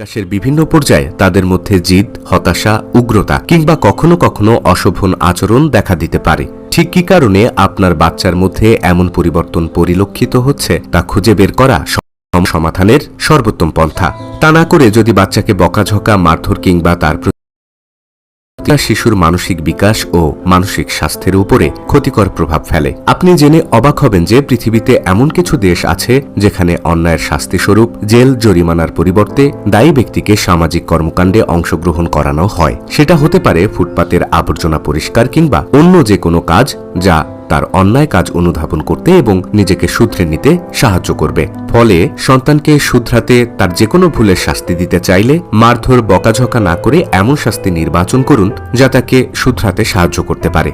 বিকাশের বিভিন্ন পর্যায়ে তাদের মধ্যে জিদ, হতাশা, উগ্রতা কিংবা কখনো কখনো অশোভন আচরণ দেখা দিতে পারে। ঠিক কি কারণে আপনার বাচ্চার মধ্যে এমন পরিবর্তন পরিলক্ষিত হচ্ছে তা খুঁজে বের করা সমাধানের সর্বোত্তম পন্থা। তা না করে যদি বাচ্চাকে বকাঝকা, মারধর কিংবা তার শিশুর মানসিক বিকাশ ও মানসিক স্বাস্থ্যের উপরে ক্ষতিকর প্রভাব ফেলে। আপনি জেনে অবাক হবেন যে পৃথিবীতে এমন কিছু দেশ আছে যেখানে অন্যায়ের শাস্তিস্বরূপ জেল, জরিমানার পরিবর্তে দায়ী ব্যক্তিকে সামাজিক কর্মকাণ্ডে অংশগ্রহণ করানো হয়। সেটা হতে পারে ফুটপাতের আবর্জনা পরিষ্কার কিংবা অন্য যে কোনো কাজ যা তার অন্যায় কাজ অনুধাবন করতে এবং নিজেকে শুধরে নিতে সাহায্য করবে। ফলে সন্তানকে শুধরাতে তার যে কোনো ভুলের শাস্তি দিতে চাইলে মারধর, বকাঝকা না করে এমন শাস্তি নির্বাচন করুন যা তাকে শুধরাতে সাহায্য করতে পারে।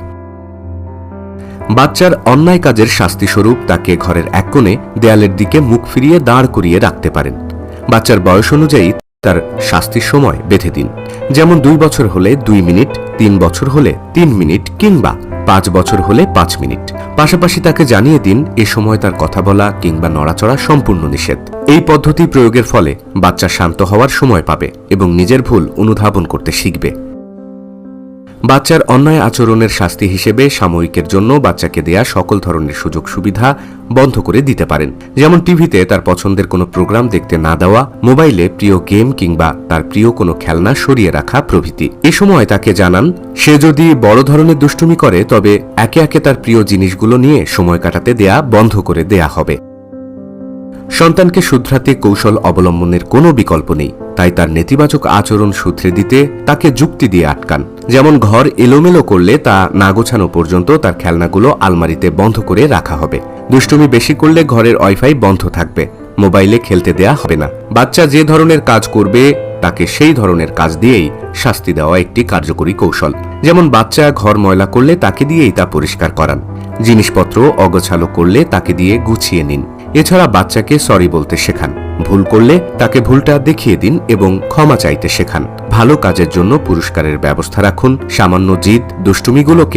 বাচ্চার অন্যায় কাজের শাস্তিস্বরূপ তাকে ঘরের এক কোণে দেয়ালের দিকে মুখ ফিরিয়ে দাঁড় করিয়ে রাখতে পারেন। বাচ্চার বয়স অনুযায়ী তার শাস্তির সময় বেঁধে দিন। যেমন দুই বছর হলে দুই মিনিট, তিন বছর হলে তিন মিনিট কিংবা পাঁচ বছর হলে পাঁচ মিনিট। পাশাপাশি তাকে জানিয়ে দিন, এ সময় তার কথা বলা কিংবা নড়াচড়া সম্পূর্ণ নিষেধ। এই পদ্ধতি প্রয়োগের ফলে বাচ্চা শান্ত হওয়ার সময় পাবে এবং নিজের ভুল অনুধাবন করতে শিখবে। বাচ্চার অন্যায় আচরণের শাস্তি হিসেবে সাময়িকের জন্য বাচ্চাকে দেয়া সকল ধরনের সুযোগ সুবিধা বন্ধ করে দিতে পারেন। যেমন টিভিতে তার পছন্দের কোনো প্রোগ্রাম দেখতে না দেওয়া, মোবাইলে প্রিয় গেম কিংবা তার প্রিয় কোনো খেলনা সরিয়ে রাখা প্রভৃতি। এ সময় তাকে জানান, সে যদি বড় ধরনের দুষ্টুমি করে, তবে একে একে তার প্রিয় জিনিসগুলো নিয়ে সময় কাটাতে দেয়া বন্ধ করে দেয়া হবে। সন্তানকে শুধরাতে কৌশল অবলম্বনের কোনো বিকল্প নেই। তাই তার নেতিবাচক আচরণ শুধরে দিতে তাকে যুক্তি দিয়ে আটকান। যেমন ঘর এলোমেলো করলে তা না গোছানো পর্যন্ত তার খেলনাগুলো আলমারিতে বন্ধ করে রাখা হবে। দুষ্টুমি বেশি করলে ঘরের ওয়াইফাই বন্ধ থাকবে। মোবাইলে খেলতে দেয়া হবে না। বাচ্চা যে ধরনের কাজ করবে, তাকে সেই ধরনের কাজ দিয়েই শাস্তি দেওয়া একটি কার্যকরী কৌশল। যেমন বাচ্চা ঘর ময়লা করলে তাকে দিয়েই তা পরিষ্কার করান। জিনিসপত্র অগোছালো করলে তাকে দিয়ে গুছিয়ে নিন। এছাড়া বাচ্চাকে সরি বলতে শেখান। ভুল করলে তাকে ভুলটা দেখিয়ে দিন এবং ক্ষমা চাইতে শেখান। ভালো কাজের জন্য পুরস্কারের ব্যবস্থা রাখুন। সামান্য জিদ, দুষ্টুমিগুলোকে।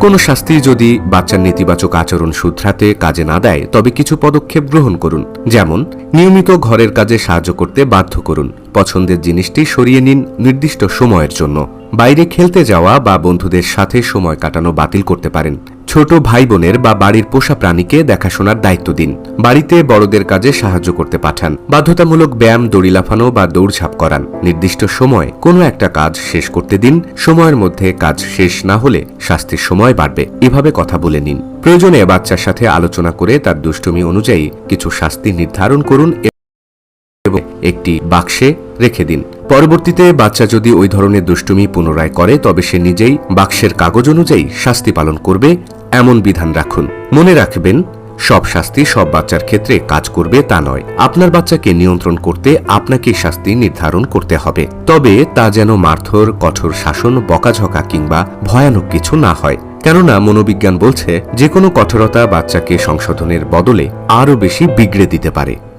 কোনো শাস্তি যদি বাচ্চার নেতিবাচক আচরণ শুধরাতে কাজে না দেয়, তবে কিছু পদক্ষেপ গ্রহণ করুন। যেমন, নিয়মিত ঘরের কাজে সাহায্য করতে বাধ্য করুন। পছন্দের জিনিসটি সরিয়ে নিন নির্দিষ্ট সময়ের জন্য। বাইরে খেলতে যাওয়া বা বন্ধুদের সাথে সময় কাটানো বাতিল করতে পারেন। ছোট ভাই বোনের বা বাড়ির পোষা প্রাণীকে দেখাশোনার দায়িত্ব দিন। বাড়িতে বড়দের কাজে সাহায্য করতে পাঠান। বাধ্যতামূলক ব্যায়াম, দড়ি লাফানো বা দৌড়ঝাঁপ করান। নির্দিষ্ট সময় কোনো একটা কাজ শেষ করতে দিন। সময়ের মধ্যে কাজ শেষ না হলে শাস্তির সময় বাড়বে। এভাবে কথা বলে নিন। প্রয়োজনে বাচ্চার সাথে আলোচনা করে তার দুষ্টুমি অনুযায়ী কিছু শাস্তি নির্ধারণ করুন এবং একটি বাক্সে রেখে দিন। পরবর্তীতে বাচ্চা যদি ওই ধরনের দুষ্টুমি পুনরায় করে, তবে সে নিজেই বাক্সের কাগজ অনুযায়ী শাস্তি পালন করবে। এমন বিধান রাখুন। মনে রাখবেন, সব শাস্তি সব বাচ্চার ক্ষেত্রে কাজ করবে তা নয়। আপনার বাচ্চাকে নিয়ন্ত্রণ করতে আপনাকেই শাস্তি নির্ধারণ করতে হবে। তবে তা যেন মারধর, কঠোর শাসন, বকাঝকা কিংবা ভয়ানক কিছু না হয়। কেননা মনোবিজ্ঞান বলছে, যে কোনো কঠোরতা বাচ্চাকে সংশোধনের বদলে আরও বেশি বিগড়ে দিতে পারে।